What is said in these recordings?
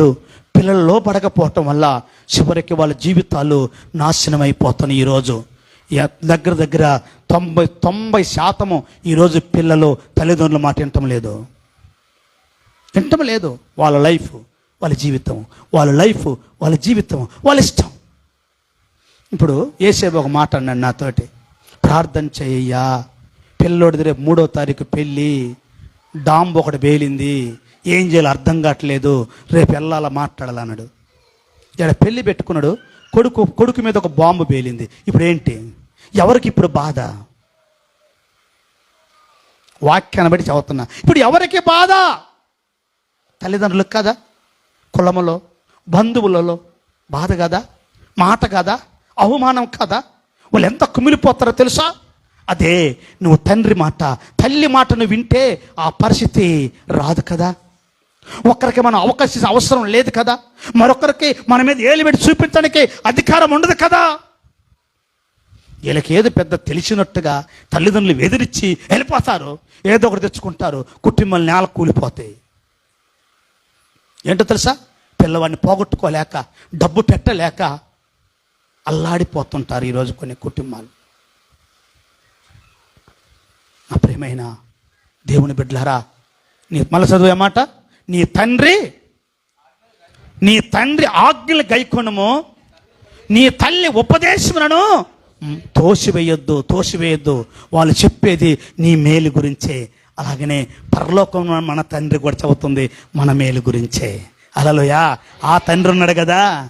ఉన్నప్పుడు పిల్లలు లోపడకపోవటం వల్ల చివరికి వాళ్ళ జీవితాలు నాశనం అయిపోతున్నాయి ఈరోజు దగ్గర దగ్గర తొంభై తొంభై శాతము ఈరోజు పిల్లలు తల్లిదండ్రుల మాట వినటం లేదు. వినటం లేదు వాళ్ళ లైఫ్ వాళ్ళ జీవితం వాళ్ళ లైఫ్ వాళ్ళ జీవితం వాళ్ళ ఇష్టం. ఇప్పుడు ఏసేపు ఒక మాట అన్నాడు నాతోటి. ప్రార్థన చేయ్యా పిల్లోడిది రేపు మూడో తారీఖు పెళ్ళి. డాంబు ఒకటి బేలింది ఏం చేయాలో అర్థం కావట్లేదు. రేపు వెళ్ళాలా మాట్లాడాలన్నాడు ఇక్కడ పెళ్ళి పెట్టుకున్నాడు. కొడుకు కొడుకు మీద ఒక బాంబు పేలింది. ఇప్పుడు ఏంటి? ఎవరికి ఇప్పుడు బాధ? వాక్యాన్ని బట్టి చదువుతున్నా. ఇప్పుడు ఎవరికి బాధ? తల్లిదండ్రులకు కదా? కులములో బంధువులలో బాధ కదా? మాట కదా? అవమానం కదా? వాళ్ళు ఎంత కుమిలిపోతారో తెలుసా? అదే నువ్వు తండ్రి మాట తల్లి మాటను వింటే ఆ పరిస్థితి రాదు కదా? ఒక్కరికి మనం అవకాశం అవసరం లేదు కదా? మరొకరికి మన మీద ఏలు పెట్టి చూపించడానికి అధికారం ఉండదు కదా? వీళ్ళకి ఏదో పెద్ద తెలిసినట్టుగా తల్లిదండ్రులు ఎదిరించి వెళ్ళిపోతారు ఏదో ఒకటి తెచ్చుకుంటారు కుటుంబాలు నేల కూలిపోతాయి. ఏంటో తెలుసా? పిల్లవాడిని పోగొట్టుకోలేక డబ్బు పెట్టలేక అల్లాడిపోతుంటారు ఈరోజు కొన్ని కుటుంబాలు. నా ప్రేమైన దేవుని బిడ్డలారా నీ మళ్ళీ చదువు ఏమాట నీ తండ్రి నీ తండ్రి ఆజ్ఞలు గైకొనము నీ తల్లి ఉపదేశములను తోసివేయొద్దు తోసివేయొద్దు. వాళ్ళు చెప్పేది నీ మేలు గురించే. అలాగనే పరలోకంలో మన తండ్రి కూడా చెబుతుంది మన మేలు గురించే. అలలోయా ఆ తండ్రి ఉన్నాడు కదా.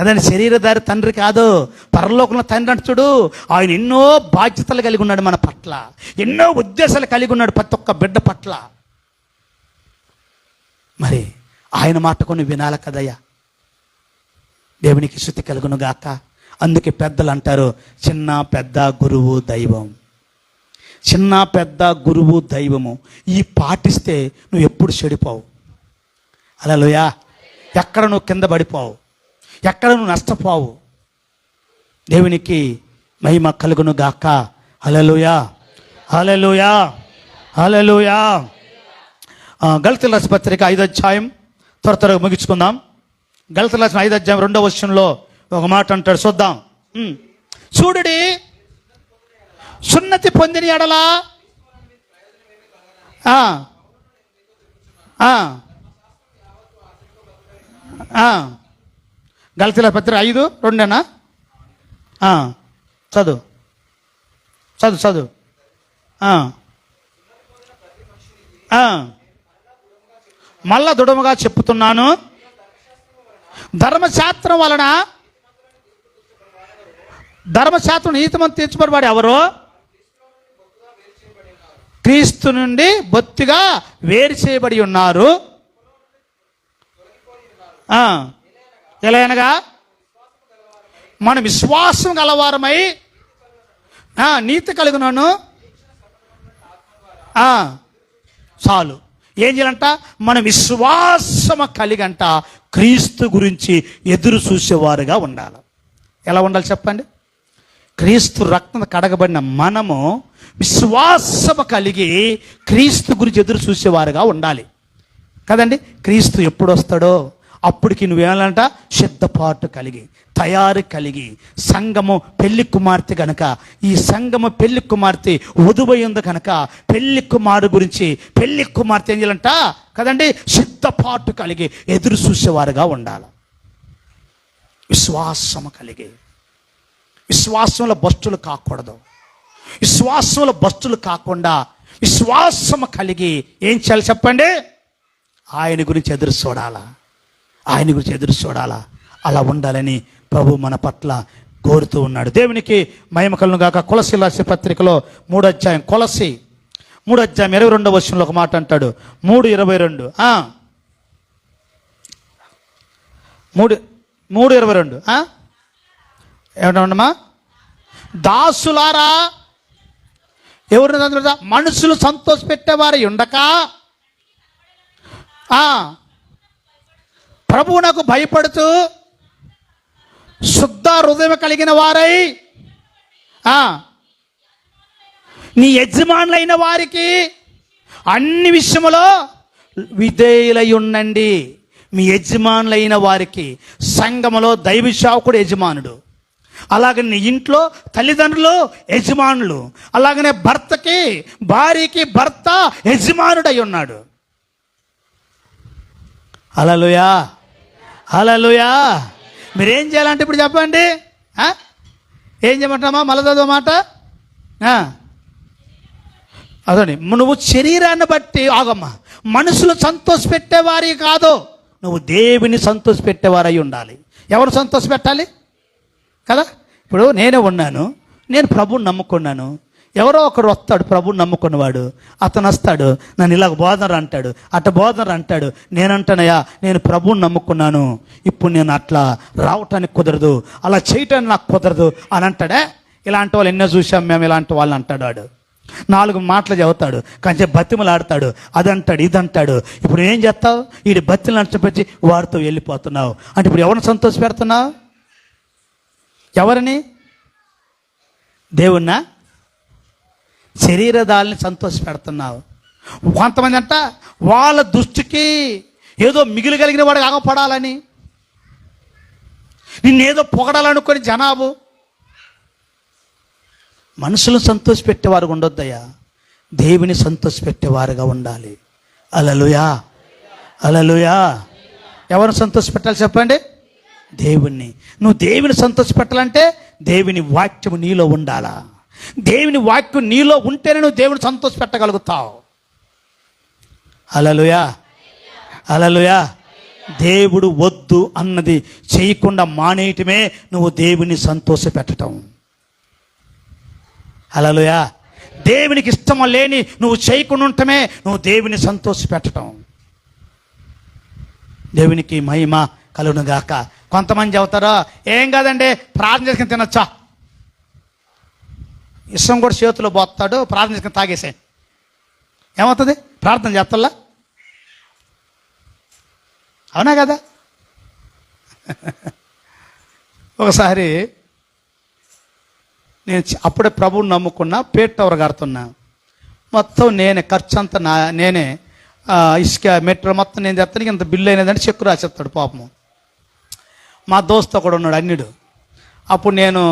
కదండి శరీరధారి తండ్రి కాదు. పరలోకంలో తండ్రి అంటుడు ఆయన ఎన్నో బాధ్యతలు కలిగి ఉన్నాడు మన పట్ల. ఎన్నో ఉద్దేశాలు కలిగి ఉన్నాడు ప్రతి ఒక్క బిడ్డ పట్ల. మరి ఆయన మాట కొన్ని వినాలి కదయ్యా. దేవునికి శృతి కలుగును గాక. అందుకే పెద్దలు అంటారు చిన్న పెద్ద గురువు దైవం. చిన్న పెద్ద గురువు దైవము. ఈ పాటిస్తే నువ్వు ఎప్పుడు చెడిపోవు. అలలోయా. ఎక్కడ నువ్వు కింద పడిపోవు. ఎక్కడ నువ్వు నష్టపోవు. దేవునికి మహిమ కలుగును గాక. హలలుయా హలలుయా హలలుయా గళితుల రాసి పత్రిక ఐదు అధ్యాయం త్వర త్వరగా ముగించుకుందాం. గళితుల రాసిన ఐదు అధ్యాయం రెండవ వర్షంలో ఒక మాట అంటాడు. చూద్దాం. చూడుడి సున్నతి పొందిన ఎడలా? ఆ, గళితుల పత్రిక ఐదు రెండేనా? చదువు. చదువు చదువు. ఆ. మళ్ళా దృఢముగా చెప్తున్నాను ధర్మశాస్త్రం వలన ధర్మశాస్త్రం నీతిమంత తీర్చబడివాడు ఎవరు? క్రీస్తు నుండి బొత్తిగా వేరు చేయబడి ఉన్నారు. ఎలాగనగా అనగా? మన విశ్వాసం గలవారమై నీతి కలిగినాను చాలు. ఏం చేయాలంట? మన విశ్వాసమ కలిగంట క్రీస్తు గురించి ఎదురు చూసేవారుగా ఉండాలి. ఎలా ఉండాలి చెప్పండి? క్రీస్తు రక్తం కడగబడిన మనము విశ్వాసము కలిగి క్రీస్తు గురించి ఎదురు చూసేవారుగా ఉండాలి. కదండి? క్రీస్తు ఎప్పుడు వస్తాడో? అప్పటికి నువ్వేమంట సిద్ధపాటు కలిగి తయారు కలిగి సంగము పెళ్ళి కుమార్తె గనక ఈ సంగము పెళ్ళి కుమార్తె వధువైంది కనుక పెళ్ళి కుమారు గురించి పెళ్ళి కుమార్తె ఏం చేయాలంట? కదండి సిద్ధపాటు కలిగి ఎదురు చూసేవారుగా ఉండాలి. విశ్వాసము కలిగి. విశ్వాసంలో బస్టులు కాకూడదు. విశ్వాసంలో బస్టులు కాకుండా విశ్వాసము కలిగి ఏం చేయాలి చెప్పండి? ఆయన గురించి ఎదురు చూడాలా? ఆయన గురించి ఎదురు చూడాలా? అలా ఉండాలని ప్రభు మన పట్ల కోరుతూ ఉన్నాడు. దేవునికి మహిమకలను గాక. కొలసి రాసే పత్రికలో మూడు అధ్యాయం. కొలసి. మూడు అధ్యాయం ఇరవై రెండవ వర్షంలో ఒక మాట అంటాడు. మూడు ఇరవై రెండు. మూడు మూడు ఇరవై రెండు. ఏమంటామా? దాసులారా ఎవరు అందులో మనుషులు సంతోషపెట్టేవారు ఉండక? ప్రభువునకు భయపడుతూ శుద్ధ హృదయం కలిగిన వారై నీ యజమానులైన వారికి అన్ని విషయములో విధేయులై ఉండండి మీ యజమానులైన వారికి సంఘములో దైవ యజమానుడు. అలాగే నీ ఇంట్లో తల్లిదండ్రులు యజమానులు. అలాగనే భర్తకి భార్యకి భర్త యజమానుడై ఉన్నాడు. అలలుయా అలలుయా మీరేం చేయాలంటే ఇప్పుడు చెప్పండి. ఏం చేయమంటామా? మళ్ళా చదువు మాట? అదండి నువ్వు శరీరాన్ని బట్టి ఆగమ్మా. మనుషులు సంతోషపెట్టేవారి కాదు. నువ్వు దేవుని సంతోష పెట్టేవారై ఉండాలి. ఎవరు సంతోషపెట్టాలి కదా? ఇప్పుడు నేనే ఉన్నాను. నేను ప్రభుని నమ్ముకున్నాను. ఎవరో ఒకరు వస్తాడు ప్రభుని నమ్ముకున్నవాడు. అతను వస్తాడు నన్ను ఇలాగ బోధనరు అంటాడు. అట్ట బోధనరు అంటాడు నేనంటానయ్యా నేను ప్రభుని నమ్ముకున్నాను. ఇప్పుడు నేను అట్లా రావటానికి కుదరదు అలా చేయటానికి నాకు కుదరదు అని అంటాడే? ఇలాంటి వాళ్ళు ఎన్నో చూసాం మేము ఇలాంటి వాళ్ళు అంటాడు వాడు. నాలుగు మాటలు చెబుతాడు కొంచెం బతిమలు ఆడతాడు అదంటాడు ఇది అంటాడు ఇప్పుడు ఏం చేస్తావు? వీడి బతిలు నడిచిపెట్టి వారితో వెళ్ళిపోతున్నావు. అంటే ఇప్పుడు ఎవరిని సంతోష పెడుతున్నావు ఎవరిని? దేవుణ్ణా? శరీరదాలని సంతోష పెడుతున్నావు కొంతమంది అంట వాళ్ళ దృష్టికి ఏదో మిగిలి కలిగిన వాడు ఆగపడాలని. నిన్నేదో పొగడాలనుకొని జనాభు మనుషులు సంతోష పెట్టేవారు ఉండొద్దయ్యా. దేవుని సంతోషపెట్టేవారుగా ఉండాలి. అలలుయా. అలలుయా. ఎవరిని సంతోష పెట్టాలి చెప్పండి? దేవుణ్ణి. నువ్వు దేవుని సంతోషపెట్టాలంటే దేవుని వాక్యము నీలో ఉండాలా? దేవుని వాక్యం నీలో ఉంటేనే నువ్వు దేవుని సంతోష పెట్టగలుగుతావు. అలలుయా అలలుయా దేవుడు వద్దు అన్నది చేయకుండా మానేయటమే నువ్వు దేవుని సంతోష పెట్టడం అలలుయా దేవునికి ఇష్టం లేని నువ్వు చేయకుండా ఉండటమే నువ్వు దేవుని సంతోష పెట్టడం దేవునికి మహిమ కలుగునుగాక. కొంతమంది చెబుతారో ఏం కాదండి ప్రార్థన చేసుకుని తినొచ్చా? ఇష్టం కూడా చేతిలో పోతాడు ప్రార్థన చేసుకుని తాగేసే ఏమవుతుంది? ప్రార్థన చేస్తల్లా? అవునా కదా? ఒకసారి నేను అప్పుడే ప్రభువుని నమ్ముకున్నా పేటవర కడుతున్నా మొత్తం నేనే ఖర్చు అంతా నా నేనే ఇసుక మెట్రో మొత్తం నేను చెప్తాను ఇంత బిల్లు అయినదంటే చెక్కు రాసేస్తాడు పాపము. మా దోస్తు ఒకడు ఉన్నాడు అన్నిడు. అప్పుడు నేను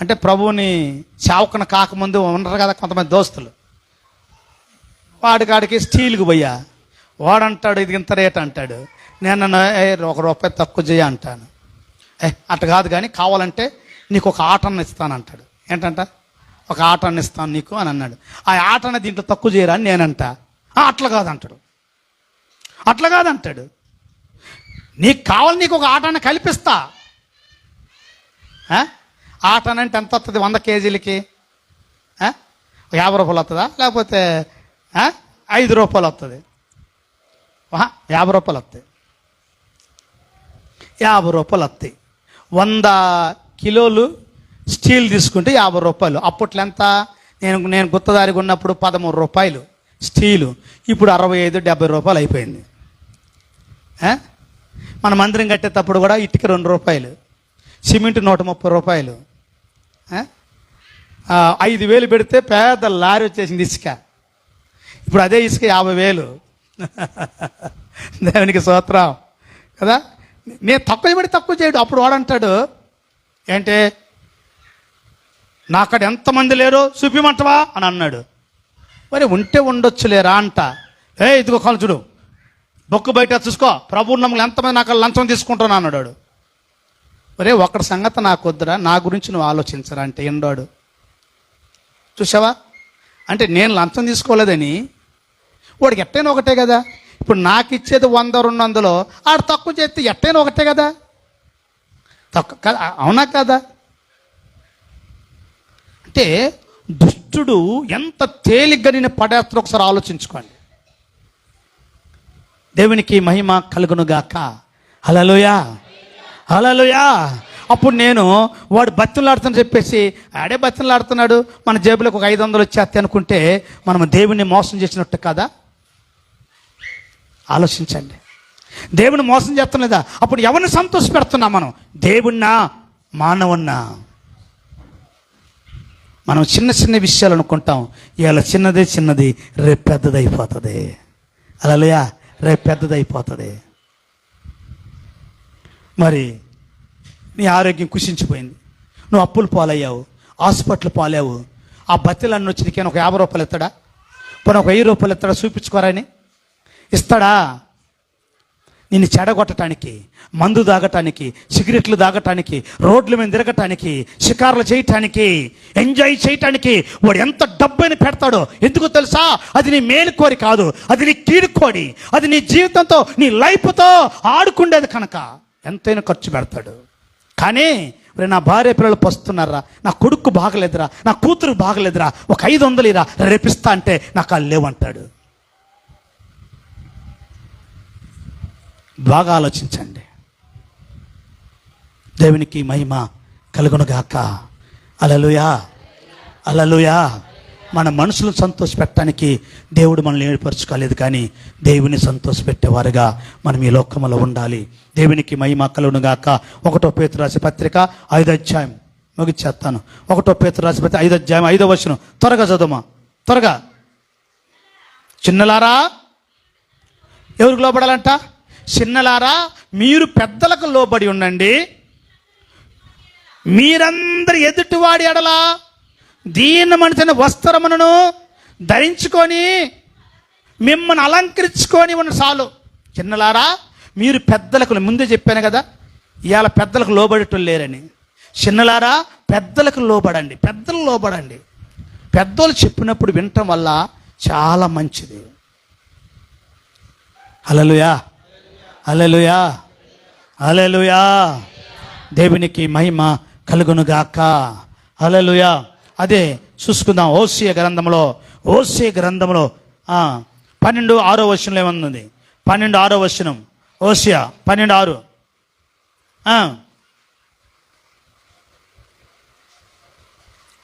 అంటే ప్రభువుని చావుకన కాకముందు ఉండరు కదా కొంతమంది దోస్తులు. వాడికాడికి స్టీల్కి పోయా. వాడంటాడు ఇది ఇంత రేట్ అంటాడు. నేను ఒక రూపాయి తక్కువ చేయ అంటాను. ఏ అట్ట కాదు కానీ కావాలంటే నీకు ఒక ఆటను ఇస్తాను అంటాడు. ఏంటంట? ఒక ఆటను ఇస్తాను నీకు అని అన్నాడు. ఆ ఆటను దీంట్లో తక్కువ చేయరా అని నేనంట. అట్లా కాదంటాడు. అట్లా కాదంటాడు. నీకు కావాలి నీకు ఒక ఆటను కల్పిస్తా. ఆ? అంటే ఎంత వస్తుంది వంద కేజీలకి? యాభై రూపాయలు వస్తుందా లేకపోతే ఐదు రూపాయలు వస్తుంది యాభై రూపాయలు వస్తాయి యాభై రూపాయలు వస్తాయి వంద కిలోలు స్టీల్ తీసుకుంటే యాభై రూపాయలు. అప్పట్లో ఎంత? నేను నేను గుత్తదారికి ఉన్నప్పుడు పదమూడు రూపాయలు స్టీలు. ఇప్పుడు అరవై ఐదు డెబ్బై రూపాయలు అయిపోయింది. మన మందిరం కట్టేటప్పుడు కూడా ఇటుక రెండు రూపాయలు. సిమెంట్ నూట ముప్పై రూపాయలు. ఐదు వేలు పెడితే పెద్ద లారీ వచ్చేసింది ఇసుక. ఇప్పుడు అదే ఇసుక యాభై వేలు. దేవునికి సూత్రం కదా? నేను తక్కువ పెట్టి తక్కువ చేయడు. అప్పుడు వాడంటాడు ఏంటి? నాకడ అక్కడ ఎంతమంది లేరు? చూపిమంటవా? అని అన్నాడు. మరి ఉంటే ఉండొచ్చులేరా అంట. ఏ ఇదిగో కాలు చూడు. బొక్కు బయట చూసుకో. ప్రభు నమ్మలు ఎంతమంది నాకు లంచం తీసుకుంటాను అన్నాడు వాడు. ఒరే ఒక్కడి సంగతి నాకు వద్దురా నా గురించి నువ్వు ఆలోచించరా అంటే ఎండాడు. చూసావా అంటే నేను లంచం తీసుకోలేదని. వాడికి ఎట్టైనా ఒకటే కదా. ఇప్పుడు నాకు ఇచ్చేది వంద రెండు వందలో. ఆడు తక్కువ చేస్తే ఎట్టైనా ఒకటే కదా. తక్కువ కదా అవునా కదా? అంటే దుష్టుడు ఎంత తేలిగ్గా నేను పడేస్తారో ఒకసారి ఆలోచించుకోండి. దేవునికి మహిమ కలుగునుగాక. హలలుయా అలలుయా అప్పుడు నేను వాడు బతిలాడుతుని చెప్పేసి ఆడే బతిలాడుతున్నాడు మన జేబులకు ఒక ఐదు వందలు వచ్చేస్తే అనుకుంటే మనం దేవుణ్ణి మోసం చేసినట్టు కదా? ఆలోచించండి. దేవుని మోసం చేస్తున్నదా అప్పుడు ఎవరిని సంతోష పెడుతున్నాం మనం? దేవుణ్ణా? మానవున్నా మనం చిన్న చిన్న విషయాలు అనుకుంటాం. ఇవాళ చిన్నదే చిన్నది రేపు పెద్దదైపోతుంది. అలా రేపు పెద్దదైపోతుంది. మరి నీ ఆరోగ్యం కుషించిపోయింది నువ్వు అప్పులు పాలయ్యావు హాస్పిటల్ పాలేవు ఆ బతిలన్నీ వచ్చి నీకేమైనా ఒక యాభై రూపాయలు ఇస్తాడా? పోనీ ఒక వెయ్యి రూపాయలు ఇస్తాడా చూపించుకోరాని ఇస్తాడా? నిన్ను చెడగొట్టడానికి మందు తాగటానికి సిగరెట్లు తాగటానికి రోడ్ల మీద తిరగటానికి షికార్లు చేయటానికి ఎంజాయ్ చేయటానికి వాడు ఎంత డబ్బుని పెడతాడో ఎందుకు తెలుసా? అది నీ మేలుకోరి కాదు అది నీ కీడుకోడి అది నీ జీవితంతో నీ లైఫ్తో ఆడుకుండేది కనుక. ఎంతైనా ఖర్చు పెడతాడు. కానీ మరి నా భార్య పిల్లలు పస్తున్నారా నా కొడుకు బాగలేదురా నా కూతురు బాగలేదురా ఒక ఐదు వందలు ఇరా రేపిస్తా అంటే నాకు వాళ్ళు లేవంటాడు. బాగా ఆలోచించండి. దేవునికి మహిమ కలుగునుగాక. అలలుయా. అలలుయా. మన మనసులను సంతోషపెట్టడానికి దేవుడు మనల్ని ఏర్పరచుకోలేదు కానీ దేవుని సంతోషపెట్టేవారుగా మనం ఈ లోకములో ఉండాలి. దేవునికి మహిమ కలుగునుగాక ఒకటో పేతురు రాసే పత్రిక ఐదో అధ్యాయం. ముగిచ్చేస్తాను ఒకటో పేతురు రాసే పత్రిక ఐదో అధ్యాయం ఐదో వచనం. త్వరగా చదువుమా? త్వరగా. చిన్నలారా ఎవరికి లోపడాలంట చిన్నలారా మీరు పెద్దలకు లోబడి ఉండండి. మీరందరు ఎదుటివాడి ఎడలా దీన మనిషిన వస్త్రములను ధరించుకొని మిమ్మల్ని అలంకరించుకొని ఉన్న చాలు. చిన్నలారా మీరు పెద్దలకు ముందే చెప్పాను కదా ఇవాళ పెద్దలకు లోబడటం లేరని. చిన్నలారా పెద్దలకు లోబడండి పెద్దలు లోబడండి. పెద్దలు చెప్పినప్పుడు వినటం వల్ల చాలా మంచిది. అలలుయా అలలుయా అలలుయా దేవునికి మహిమ కలుగునుగాక. అలలుయా అదే చూసుకుందాం. ఓసియ గ్రంథంలో ఓసియ గ్రంథంలో పన్నెండు ఆరో వచనంలో ఏమన్నది పన్నెండు ఆరో వచనం. ఓసియా పన్నెండు ఆరు.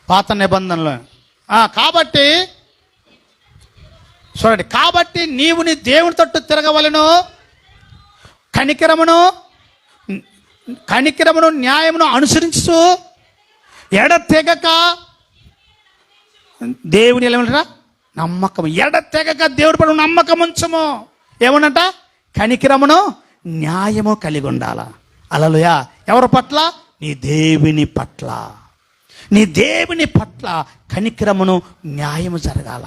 పాత నిబంధనలో. కాబట్టి చూడండి కాబట్టి నీవు నీ దేవుని తట్టు తిరగవలను కనికరమును కనికరమును న్యాయమును అనుసరించు ఎడతెగక దేవుని ఏమంటారా? నమ్మకం. ఎడతెగక దేవుడి పడు నమ్మకం ఉంచము? ఏమనంట? కనికిరమును న్యాయము కలిగి ఉండాల. అలలుయా. ఎవరి పట్ల? నీ దేవుని పట్ల. నీ దేవుని పట్ల కనికిరమును న్యాయము జరగాల.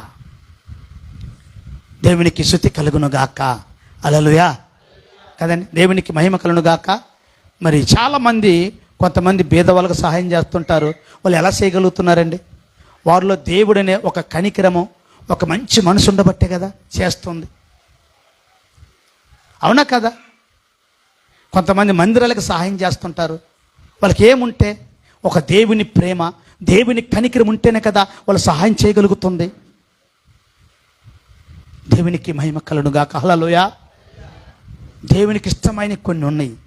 దేవునికి శృతి కలుగును గాక. అలలుయా. కదండి? దేవునికి మహిమ కలుగును గాక. మరి చాలామంది కొంతమంది భేదవాళ్ళకు సహాయం చేస్తుంటారు. వాళ్ళు ఎలా చేయగలుగుతున్నారండి? వారిలో దేవుడనే ఒక కనికరము ఒక మంచి మనసు ఉండబట్టే కదా చేస్తుంది. అవునా కదా? కొంతమంది మందిరాలకు సహాయం చేస్తుంటారు. వాళ్ళకి ఏముంటే ఒక దేవుని ప్రేమ దేవుని కనికరం ఉంటేనే కదా వాళ్ళు సహాయం చేయగలుగుతుంది. దేవునికి మహిమ కలునుగా కహలలోయ దేవునికి ఇష్టమైన కొన్ని ఉన్నాయి.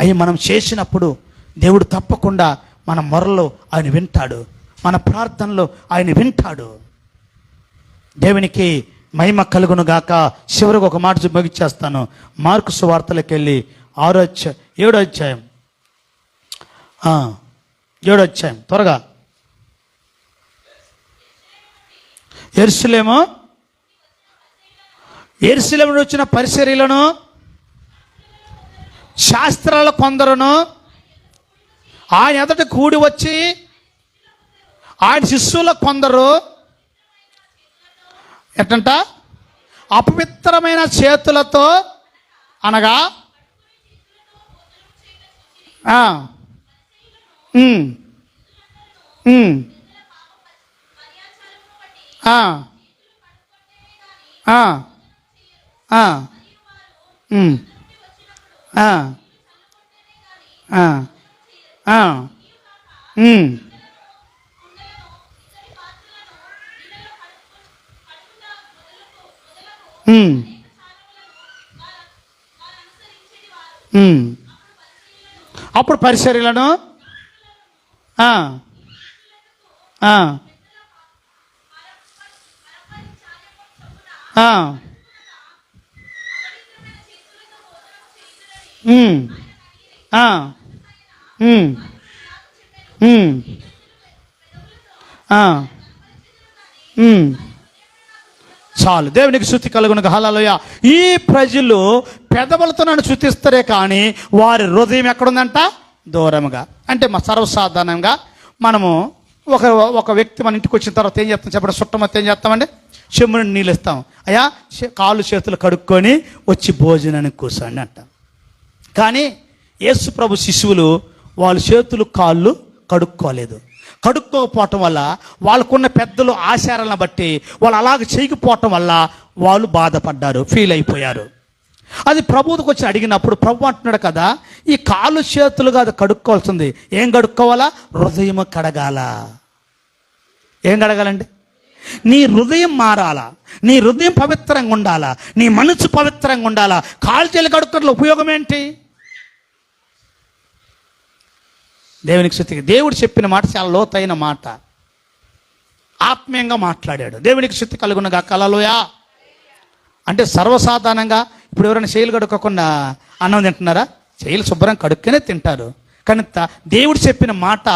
అవి మనం చేసినప్పుడు దేవుడు తప్పకుండా మన మొరలో ఆయన వింటాడు. మన ప్రార్థనలో ఆయన వింటాడు. దేవునికి మహిమ కలుగును గాక. చివరికి ఒక మాట చెప్పి ముగిచ్చేస్తాను మార్కు సువార్తలకు వెళ్ళి ఆరో అధ్యాయం ఏడో అధ్యాయం. ఏడో అధ్యాయం. త్వరగా. ఎరుసలేమో? ఎరుసలేము వచ్చిన పరిసరీలను శాస్త్రాల కొందరును ఆయన ఎదట కూడి వచ్చి ఆయన శిష్యుల కొందరు ఎట్టంట? అపవిత్రమైన చేతులతో అనగా? ఆ, Hmm. Hmm. అప్పుడు పరిచర్యలను ఆ, hmm ఆ, ఆ, ఉమ్, ఆ, ఉమ్, ఉమ్, ఆ, ఉమ్. చాలు. దేవునికి శృతి కలుగును హలలోయ ఈ ప్రజలు పెదవులతో నన్ను శృతిస్తారే కానీ వారి హృదయం ఎక్కడుందంట? దూరంగా. అంటే మా సర్వసాధారణంగా మనము ఒక ఒక వ్యక్తి మన ఇంటికి వచ్చిన తర్వాత ఏం చేస్తాం? చెప్పండి. చుట్టమొత్తం ఏం చేస్తామండి? చెమ్ముని నీళ్ళు ఇస్తాం. అయ్యా కాళ్ళు చేతులు కడుక్కొని వచ్చి భోజనానికి కూర్చోండి అంట. కానీ యేసు ప్రభు శిశువులు వాళ్ళ చేతులు కాళ్ళు కడుక్కోలేదు. కడుక్కోకపోవటం వల్ల వాళ్ళకున్న పెద్దలు ఆచారాలను బట్టి వాళ్ళు అలాగ చేయకపోవటం వల్ల వాళ్ళు బాధపడ్డారు ఫీల్ అయిపోయారు. అది ప్రభువుకి వచ్చి అడిగినప్పుడు ప్రభు అంటున్నాడు కదా ఈ కాలు చేతులుగా అది కడుక్కోవాల్సింది. ఏం కడుక్కోవాలా? హృదయం కడగాల. ఏం కడగాలండి? నీ హృదయం మారాలా? నీ హృదయం పవిత్రంగా ఉండాలా? నీ మనసు పవిత్రంగా ఉండాలా? కాలు చేతులు కడుక్కోవడంలో ఉపయోగం ఏంటి? దేవునికి శృతి దేవుడు చెప్పిన మాట చాలా లోతైన మాట. ఆత్మీయంగా మాట్లాడాడు. దేవునికి శృతి కలుగునగా. కలలోయా. అంటే సర్వసాధారణంగా ఇప్పుడు ఎవరైనా చేయలు కడుక్కోకుండా అన్నం తింటున్నారా? చేయలు శుభ్రం కడుక్కునే తింటారు. కానీ దేవుడు చెప్పిన మాట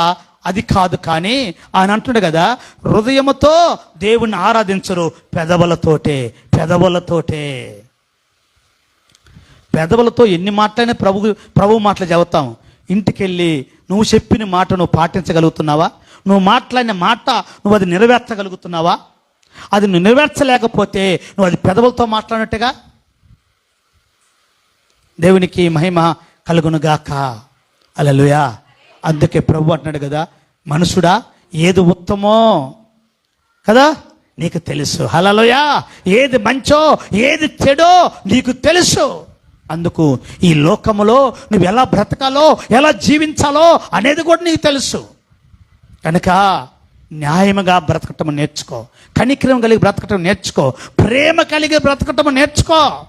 అది కాదు కానీ ఆయన అంటుండే కదా హృదయముతో దేవుణ్ణి ఆరాధించరు పెదవులతోటే పెదవులతోటే. పెదవులతో ఎన్ని మాటలైనా ప్రభు ప్రభు మాటలు చెబుతాం. ఇంటికెళ్ళి నువ్వు చెప్పిన మాట నువ్వు పాటించగలుగుతున్నావా? నువ్వు మాట్లాడిన మాట నువ్వు అది నెరవేర్చగలుగుతున్నావా? అది నువ్వు నెరవేర్చలేకపోతే నువ్వు అది పెదవులతో మాట్లాడినట్టుగా? దేవునికి మహిమ కలుగునుగాక అలలుయా అందుకే ప్రభు అంటున్నాడు కదా మనుషుడా ఏది ఉత్తమో కదా నీకు తెలుసు. హలలోయా ఏది మంచో ఏది చెడో నీకు తెలుసు. అందుకు ఈ లోకములో నువ్వు ఎలా బ్రతకాలో ఎలా జీవించాలో అనేది కూడా నీకు తెలుసు. కనుక న్యాయముగా బ్రతకటం నేర్చుకో. కనిక్రమం కలిగి బ్రతకటం నేర్చుకో. ప్రేమ కలిగి బ్రతకటం నేర్చుకో.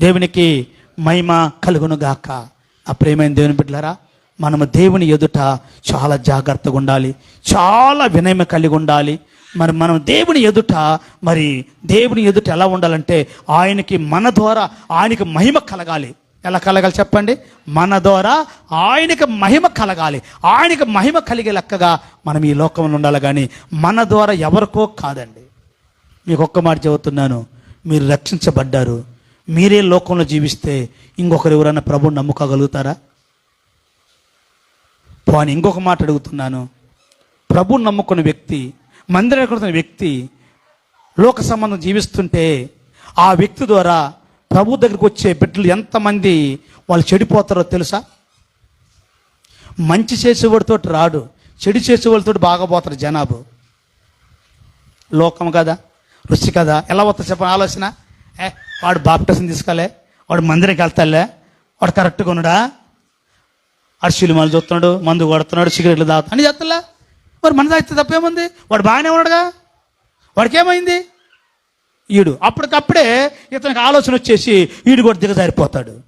దేవునికి మహిమ కలుగునుగాక. ఆ ప్రేమైన దేవుని బిడ్డలారా మనము దేవుని ఎదుట చాలా జాగ్రత్తగా ఉండాలి. చాలా వినయం కలిగి ఉండాలి. మరి మనం దేవుని ఎదుట మరి దేవుని ఎదుట ఎలా ఉండాలంటే ఆయనకి మన ద్వారా ఆయనకి మహిమ కలగాలి. ఎలా కలగాలి చెప్పండి? మన ద్వారా ఆయనకి మహిమ కలగాలి. ఆయనకి మహిమ కలిగే లెక్కగా మనం ఈ లోకంలో ఉండాలి కానీ మన ద్వారా ఎవరికో కాదండి. మీకు ఒక్క మాట చెబుతున్నాను. మీరు రక్షించబడ్డారు. మీరే లోకంలో జీవిస్తే ఇంకొకరు ఎవరైనా ప్రభుని నమ్ముకోగలుగుతారా? పోనీ ఇంకొక మాట అడుగుతున్నాను. ప్రభుని నమ్ముకున్న వ్యక్తి మందిరం ఎక్కడుతున్న వ్యక్తి లోక సంబంధం జీవిస్తుంటే ఆ వ్యక్తి ద్వారా ప్రభు దగ్గరికి వచ్చే బిడ్డలు ఎంతమంది వాళ్ళు చెడిపోతారో తెలుసా? మంచి చేసేవాడితో రాడు చెడు చేసేవాళ్ళతో బాగా పోతారు జనాభా. లోకం కదా రుచి కదా ఎలా పోతారు చెప్పని ఆలోచన? ఏ వాడు బాప్టిజం తీసుకోలే వాడు మందిరంకి వెళ్తాలే వాడు కరెక్ట్గా ఉన్నాడా? వాడు సినిమాలు చూస్తున్నాడు మందు కొడుతున్నాడు సిగరెట్లు తాగుతాడు అని చేస్తలే మరి మన దాస్తే తప్పేముంది? వాడు బాగానే ఉన్నాడుగా? వాడికి ఏమైంది ఈడు అప్పటికప్పుడే ఇతనికి ఆలోచన వచ్చేసి ఈడు కూడా దిగజారిపోతాడు.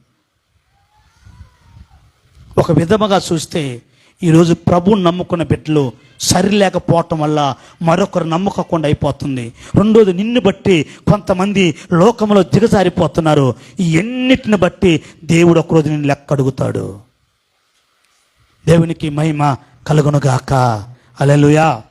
ఒక విధముగా చూస్తే ఈరోజు ప్రభువుని నమ్ముకున్న బిడ్డలు సరిలేకపోవటం వల్ల మరొకరు నమ్మకకుండా అయిపోతుంది. రెండోది నిన్ను బట్టి కొంతమంది లోకంలో దిగజారిపోతున్నారు. ఈ ఎన్నిటిని బట్టి దేవుడు ఒకరోజు నిన్ను లెక్క అడుగుతాడు. దేవునికి మహిమ కలుగునుగాక. అలెలుయా.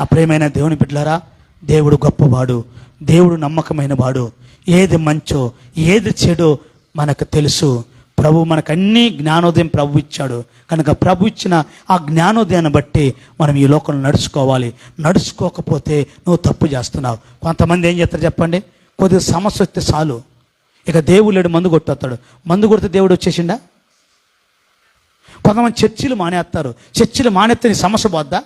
ఆ ప్రేమైన దేవుని బిడ్డలారా దేవుడు గొప్పవాడు దేవుడు నమ్మకమైన వాడు. ఏది మంచో ఏది చెడో మనకు తెలుసు. ప్రభు మనకు అన్ని జ్ఞానోదయం ప్రభు ఇచ్చాడు. కనుక ప్రభు ఇచ్చిన ఆ జ్ఞానోదయాన్ని బట్టి మనం ఈ లోకంలో నడుచుకోవాలి. నడుచుకోకపోతే నువ్వు తప్పు చేస్తున్నావు. కొంతమంది ఏం చేస్తారు చెప్పండి? కొద్దిగా సమస్య వస్తే చాలు. ఇక దేవుడు లేడు మందు కొట్టేస్తాడు. మందు కొడితే దేవుడు వచ్చేసిండా? కొంతమంది చర్చిలు మానేస్తారు. చర్చిలు మానేస్తే నీ సమస్య పోద్దా?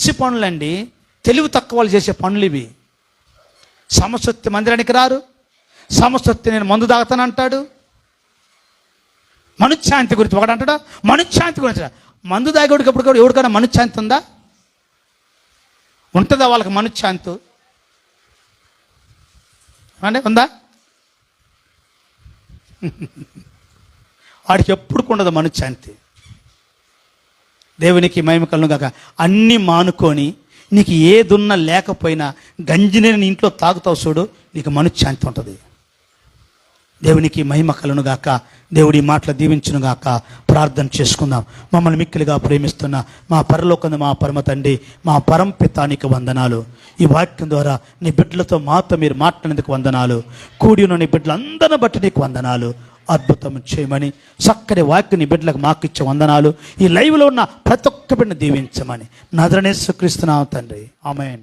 పిచ్చి పనులండి. తెలివి తక్కువ వాళ్ళు చేసే పనులు ఇవి. సమస్య మందిరానికి రారు. సమస్య నేను మందు తాగుతాను అంటాడు. మనశ్శాంతి గురించి ఒకటి అంటాడా? మనశ్శాంతి గురించి మందు తాగేవాడికి ఎప్పుడు కూడా ఎవరికైనా మనశ్శాంతి ఉందా? ఉంటుందా వాళ్ళకి మనశ్శాంతి అంటే ఉందా? వాడికి ఎప్పుడు ఉండదు మనశ్శాంతి దేవునికి మహిమ కలను కాక అన్నీ మానుకొని నీకు ఏదున్నా లేకపోయినా గంజిని నీ ఇంట్లో తాగుతావు చూడు నీకు మనశ్శాంతి ఉంటుంది. దేవునికి మహిమ కలను గాక. దేవుడి మాటలు దీవించును గాక. ప్రార్థన చేసుకుందాం. మమ్మల్ని మిక్కిలిగా ప్రేమిస్తున్న మా పరలోకంద మా పరమ తండ్రి మా పరంపితానికి వందనాలు. ఈ వాక్యం ద్వారా నీ బిడ్డలతో మాతో మీరు మాట్లాడేందుకు వందనాలు. కూడి ఉన్న నీ బిడ్డలందరిని బట్టి నీకు వందనాలు. అద్భుతం చేయమని చక్కని వాక్యని బిడ్డలకు మాకు ఇచ్చే వందనాలు. ఈ లైవ్లో ఉన్న ప్రతి ఒక్క బిడ్డను దీవించమని. నదరణేశ్వరిస్తున్నాం తండ్రి. ఆమెన్.